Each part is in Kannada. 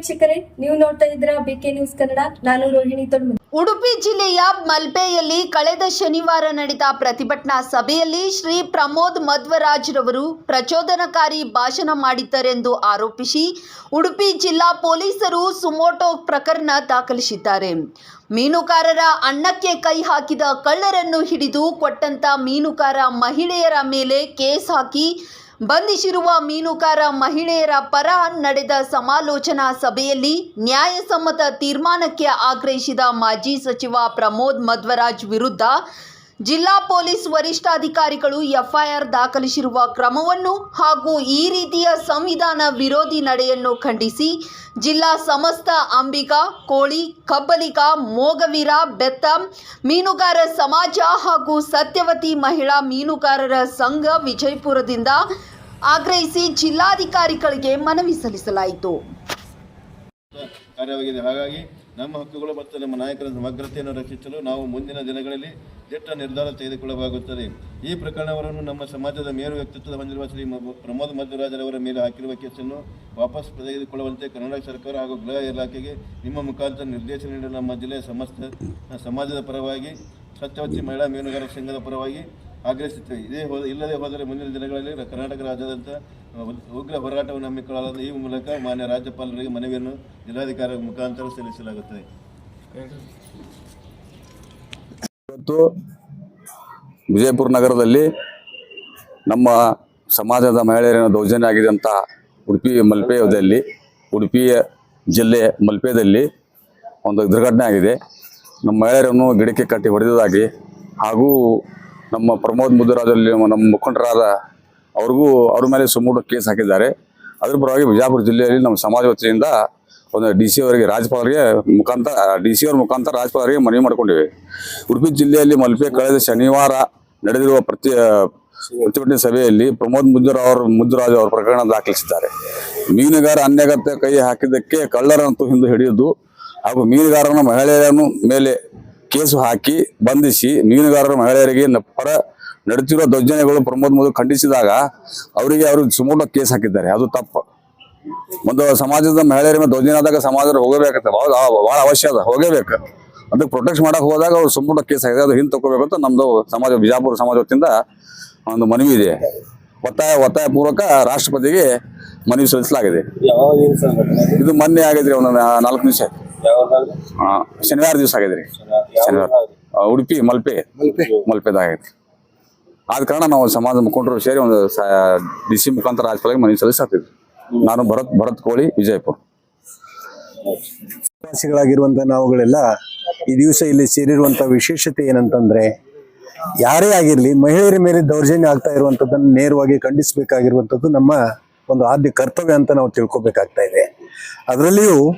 ವೀಕ್ಷಕರೇ, ನೀವು ನೋಡ್ತಾ ಇದ್ರ ಬಿಕೆ ನ್ಯೂಸ್ ಕನ್ನಡ ನಾನು ರೋಹಿಣಿ ತೊಡ್ಮ ಉಡುಪಿ ಜಿಲ್ಲೆಯ ಮಲ್ಪೆಯಲ್ಲಿ ಕಳೆದ ಶನಿವಾರ ನಡೆದ ಪ್ರತಿಭಟನಾ ಸಭೆಯಲ್ಲಿ ಶ್ರೀ ಪ್ರಮೋದ್ ಮಧ್ವರಾಜ್ ರವರು ಪ್ರಚೋದನಕಾರಿ ಭಾಷಣ ಮಾಡಿದ್ದರೆಂದು ಆರೋಪಿಸಿ ಉಡುಪಿ ಜಿಲ್ಲಾ ಪೊಲೀಸರು ಸುಮೋಟೋ ಪ್ರಕರಣ ದಾಖಲಿಸಿದ್ದಾರೆ. ಮೀನುಗಾರರ ಅನ್ನಕ್ಕೆ ಕೈ ಹಾಕಿದ ಕಳ್ಳರನ್ನು ಹಿಡಿದು ಕೊಟ್ಟಂತ ಮೀನುಗಾರ ಮಹಿಳೆಯರ ಮೇಲೆ ಕೇಸ್ ಹಾಕಿ ಬಂಧಿಸಿರುವ ಮೀನುಗಾರ ಮಹಿಳೆಯರ ಪರ ನಡೆದ ಸಮಾಲೋಚನಾ ಸಭೆಯಲ್ಲಿ ನ್ಯಾಯಸಮ್ಮತ ತೀರ್ಮಾನಕ್ಕೆ ಆಗ್ರಹಿಸಿದ ಮಾಜಿ ಸಚಿವ ಪ್ರಮೋದ್ ಮಧ್ವರಾಜ್ ವಿರುದ್ಧ ಜಿಲ್ಲಾ ಪೊಲೀಸ್ ವರಿಷ್ಠಾಧಿಕಾರಿಗಳು ಎಫ್ಐಆರ್ ದಾಖಲಿಸಿರುವ ಕ್ರಮವನ್ನು ಹಾಗೂ ಈ ರೀತಿಯ ಸಂವಿಧಾನ ವಿರೋಧಿ ನಡೆಯನ್ನು ಖಂಡಿಸಿ, ಜಿಲ್ಲಾ ಸಮಸ್ತ ಅಂಬಿಕಾ ಕೋಳಿ, ಕಬ್ಬಲಿಗ, ಮೋಗವೀರ, ಬೆತ್ತ, ಮೀನುಗಾರ ಸಮಾಜ ಹಾಗೂ ಸತ್ಯವತಿ ಮಹಿಳಾ ಮೀನುಗಾರರ ಸಂಘ ವಿಜಯಪುರದಿಂದ ಆಗ್ರಹಿಸಿ ಜಿಲ್ಲಾಧಿಕಾರಿಗಳಿಗೆ ಮನವಿ ಸಲ್ಲಿಸಲಾಯಿತು. ನಮ್ಮ ಹಕ್ಕುಗಳು ಮತ್ತು ನಮ್ಮ ನಾಯಕರ ಸಮಗ್ರತೆಯನ್ನು ರಕ್ಷಿಸಲು ನಾವು ಮುಂದಿನ ದಿನಗಳಲ್ಲಿ ದಿಟ್ಟ ನಿರ್ಧಾರ ತೆಗೆದುಕೊಳ್ಳಬೇಕಾಗುತ್ತದೆ ಈ ಪ್ರಕರಣವನ್ನು ನಮ್ಮ ಸಮಾಜದ ಮೇರು ವ್ಯಕ್ತಿತ್ವದ ಹೊಂದಿರುವ ಶ್ರೀ ಪ್ರಮೋದ್ ಮಧ್ವರಾಜರವರ ಮೇಲೆ ಹಾಕಿರುವ ಕೇಸನ್ನು ವಾಪಸ್ ತೆಗೆದುಕೊಳ್ಳುವಂತೆ ಕರ್ನಾಟಕ ಸರ್ಕಾರ ಹಾಗೂ ಗೃಹ ಇಲಾಖೆಗೆ ನಿಮ್ಮ ಮುಖಾಂತರ ನಿರ್ದೇಶನ ನೀಡಲು ನಮ್ಮ ಜಿಲ್ಲೆಯ ಸಮಸ್ತ, ಸಮಾಜದ ಪರವಾಗಿ, ಸತ್ಯವತಿ ಮಹಿಳಾ ಮೀನುಗಾರ ಸಂಘದ ಪರವಾಗಿ ಆಗ್ರಹಿಸುತ್ತೇವೆ ಇದೇ ಹೋದ ಇಲ್ಲದೆ ಹೋದರೆ ಮುಂದಿನ ದಿನಗಳಲ್ಲಿ ಕರ್ನಾಟಕ ರಾಜ್ಯದಂತ ಉಗ್ರ ಹೋರಾಟವನ್ನು ಹಮ್ಮಿಕೊಳ್ಳಲಾದ ಈ ಮೂಲಕ ಮಾನ್ಯ ರಾಜ್ಯಪಾಲರಿಗೆ ಮನವಿಯನ್ನು ಜಿಲ್ಲಾಧಿಕಾರಿ ಮುಖಾಂತರ ಸಲ್ಲಿಸಲಾಗುತ್ತದೆ. ಇವತ್ತು ವಿಜಯಪುರ ನಗರದಲ್ಲಿ ನಮ್ಮ ಸಮಾಜದ ಮಹಿಳೆಯರನ್ನು ದೌರ್ಜನ್ಯ ಆಗಿದೆ ಅಂತ ಉಡುಪಿ ಮಲ್ಪೆಯಲ್ಲಿ ಉಡುಪಿಯ ಜಿಲ್ಲೆ ಮಲ್ಪೆಯಲ್ಲಿ ಒಂದು ದುರ್ಘಟನೆ ಆಗಿದೆ. ನಮ್ಮ ಮಹಿಳೆಯರನ್ನು ಗಿಡಕ್ಕೆ ಕಟ್ಟಿ ಹೊಡೆದಾಗಿ ಹಾಗೂ ನಮ್ಮ ಪ್ರಮೋದ್ ಮುದ್ದರಾಜಲ್ಲಿ ನಮ್ಮ ಮುಖಂಡರಾದ ಅವ್ರಿಗೂ ಅವ್ರ ಮೇಲೆ ಸುಮೂಟು ಕೇಸ್ ಹಾಕಿದ್ದಾರೆ. ಅದ್ರ ಪರವಾಗಿ ಬಿಜಾಪುರ ಜಿಲ್ಲೆಯಲ್ಲಿ ನಮ್ಮ ಸಮಾಜ ವತಿಯಿಂದ ಒಂದು ಡಿ ಸಿ ಅವರಿಗೆ ರಾಜ್ಯಪಾಲರಿಗೆ ಮುಖಾಂತರ ಡಿ ಸಿ ಅವ್ರ ಮುಖಾಂತರ ರಾಜ್ಯಪಾಲರಿಗೆ ಮನವಿ ಮಾಡಿಕೊಂಡಿವೆ. ಉಡುಪಿ ಜಿಲ್ಲೆಯಲ್ಲಿ ಮಲ್ಪೆ ಕಳೆದ ಶನಿವಾರ ನಡೆದಿರುವ ಪ್ರತಿ ಪ್ರತಿಭಟನೆ ಸಭೆಯಲ್ಲಿ ಪ್ರಮೋದ್ ಮುದ್ದುರ ಅವರು ಮುದ್ದುರಾಜ್ ಅವರ ಪ್ರಕರಣ ದಾಖಲಿಸಿದ್ದಾರೆ. ಮೀನುಗಾರ ಅನ್ಯಗತ್ಯ ಕೈ ಹಾಕಿದ್ದಕ್ಕೆ ಕಳ್ಳರಂತೂ ಹಿಂದೆ ಹಿಡಿಯುವುದು ಹಾಗೂ ಮೀನುಗಾರನ ಮಹಿಳೆಯರನ್ನು ಮೇಲೆ ಕೇಸು ಹಾಕಿ ಬಂಧಿಸಿ ಮೀನುಗಾರರು ಮಹಿಳೆಯರಿಗೆ ಪರ ನಡೆಯುತ್ತಿರುವ ದೌರ್ಜನ್ಯಗಳು ಪ್ರಮೋದ್ ಮೋದಿ ಖಂಡಿಸಿದಾಗ ಅವರಿಗೆ ಅವರು ಸುಮೂಲ ಕೇಸ್ ಹಾಕಿದ್ದಾರೆ. ಅದು ತಪ್ಪು. ಒಂದು ಸಮಾಜದ ಮಹಿಳೆಯರ ಮೇಲೆ ದೌರ್ಜನ್ಯ ಆದಾಗ ಸಮಾಜ ಹೋಗಬೇಕಾಗ್ತದೆ. ಬಹಳ ಭಾಳ ಅವಶ್ಯ ಅದ. ಹೋಗಬೇಕು. ಅದಕ್ಕೆ ಪ್ರೊಟೆಕ್ಟ್ ಮಾಡಕ್ ಹೋದಾಗ ಅವ್ರು ಸಂಪೂರ್ಣ ಕೇಸ್ ಆಗಿದೆ ಅದು ಹಿಂದೆ ತಗೋಬೇಕು ಅಂತ ನಮ್ದು ಸಮಾಜ ಬಿಜಾಪುರ ಸಮಾಜ ವತಿಯಿಂದ ಒಂದು ಮನವಿ ಇದೆ. ಒತ್ತಾಯ ಒತ್ತಾಯ ಪೂರ್ವಕ ರಾಷ್ಟ್ರಪತಿಗೆ ಮನವಿ ಸಲ್ಲಿಸಲಾಗಿದೆ. ಇದು ಮೊನ್ನೆ ಆಗಿದ್ರಿ ಒಂದು ನಾಲ್ಕು ನಿಮಿಷ ಶನಿವಾರ ದಿವಸ ಆಗಿದ್ರಿ. ಶನಿವಾರ. ಆ, ಉಡುಪಿ ಮಲ್ಪೆ. ಮಲ್ಪೆ. ಆಗೈತಿ ಆದ ಕಾರಣ ನಾವು ಸಮಾಜ ಮುಖಂಡರು ಸೇರಿ ಒಂದು ಡಿ ಸಿ ಮುಖಾಂತರ ರಾಜ್ಯಪಾಲಿಗೆ ಮನವಿ ಸಲ್ಲಿಸಾತಿದ್ವಿ. ನಾನು ಭರತ್ ಭರತ್ ಕೋಳಿ ವಿಜಯಪುರ. ವಾಸಿಗಳಾಗಿರುವಂತ ನಾವುಗಳೆಲ್ಲ ಈ ದಿವಸ ಇಲ್ಲಿ ಸೇರಿರುವಂತ ವಿಶೇಷತೆ ಏನಂತಂದ್ರೆ ಯಾರೇ ಆಗಿರ್ಲಿ ಮಹಿಳೆಯರ ಮೇಲೆ ದೌರ್ಜನ್ಯ ಆಗ್ತಾ ಇರುವಂತದ್ದನ್ನು ನೇರವಾಗಿ ಖಂಡಿಸಬೇಕಾಗಿರುವಂತದ್ದು ನಮ್ಮ ಒಂದು ಆದ್ಯ ಕರ್ತವ್ಯ ಅಂತ ನಾವು ತಿಳ್ಕೊಬೇಕಾಗ್ತಾ ಇದೆ. ಅದರಲ್ಲಿಯೂ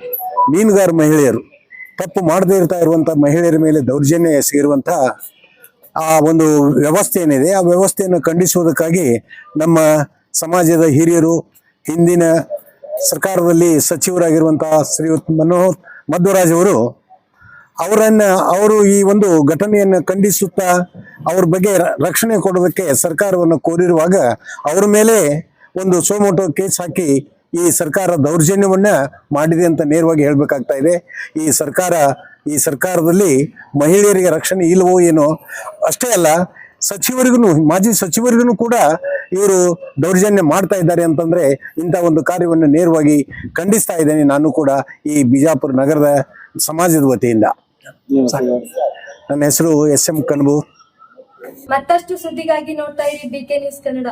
ಮೀನುಗಾರ ಮಹಿಳೆಯರು, ತಪ್ಪು ಮಾಡದೇ ಇರ್ತಾ ಇರುವಂಥ ಮಹಿಳೆಯರ ಮೇಲೆ ದೌರ್ಜನ್ಯ ಎಸಗಿರುವಂಥ ಆ ಒಂದು ವ್ಯವಸ್ಥೆ ಏನಿದೆ, ಆ ವ್ಯವಸ್ಥೆಯನ್ನು ಖಂಡಿಸುವುದಕ್ಕಾಗಿ ನಮ್ಮ ಸಮಾಜದ ಹಿರಿಯರು, ಹಿಂದಿನ ಸರ್ಕಾರದಲ್ಲಿ ಸಚಿವರಾಗಿರುವಂತಹ ಶ್ರೀಯುತ್ ಮನೋಹರ್ ಮಧ್ವರಾಜ್ ಅವರು, ಅವರನ್ನ, ಅವರು ಈ ಒಂದು ಘಟನೆಯನ್ನು ಖಂಡಿಸುತ್ತಾ ಅವ್ರ ಬಗ್ಗೆ ರಕ್ಷಣೆ ಕೊಡೋದಕ್ಕೆ ಸರ್ಕಾರವನ್ನು ಕೋರಿರುವಾಗ ಅವರ ಮೇಲೆ ಒಂದು ಸೋಮೋಟೋ ಕೇಸ್ ಹಾಕಿ ಈ ಸರ್ಕಾರ ದೌರ್ಜನ್ಯವನ್ನ ಮಾಡಿದೆ ಅಂತ ನೇರವಾಗಿ ಹೇಳ್ಬೇಕಾಗ್ತಾ ಇದೆ. ಈ ಸರ್ಕಾರ, ಈ ಸರ್ಕಾರದಲ್ಲಿ ಮಹಿಳೆಯರಿಗೆ ರಕ್ಷಣೆ ಇಲ್ವೋ ಏನೋ, ಅಷ್ಟೇ ಅಲ್ಲ, ಸಚಿವರಿಗೂ, ಮಾಜಿ ಸಚಿವರಿಗೂ ಕೂಡ ಇವರು ದೌರ್ಜನ್ಯ ಮಾಡ್ತಾ ಇದ್ದಾರೆ ಅಂತಂದ್ರೆ ಇಂಥ ಒಂದು ಕಾರ್ಯವನ್ನು ನೇರವಾಗಿ ಖಂಡಿಸ್ತಾ ಇದ್ದೇನೆ ನಾನು ಕೂಡ ಈ ಬಿಜಾಪುರ ನಗರದ ಸಮಾಜದ ವತಿಯಿಂದ. ನನ್ನ ಹೆಸರು ಎಸ್ ಎಂ ಕಣ್ಬು ಮತ್ತಷ್ಟು ಸುದ್ದಿಗಾಗಿ ನೋಡ್ತಾ ಇರಿ ಬಿಕೆ ನ್ಯೂಸ್ ಕನ್ನಡ.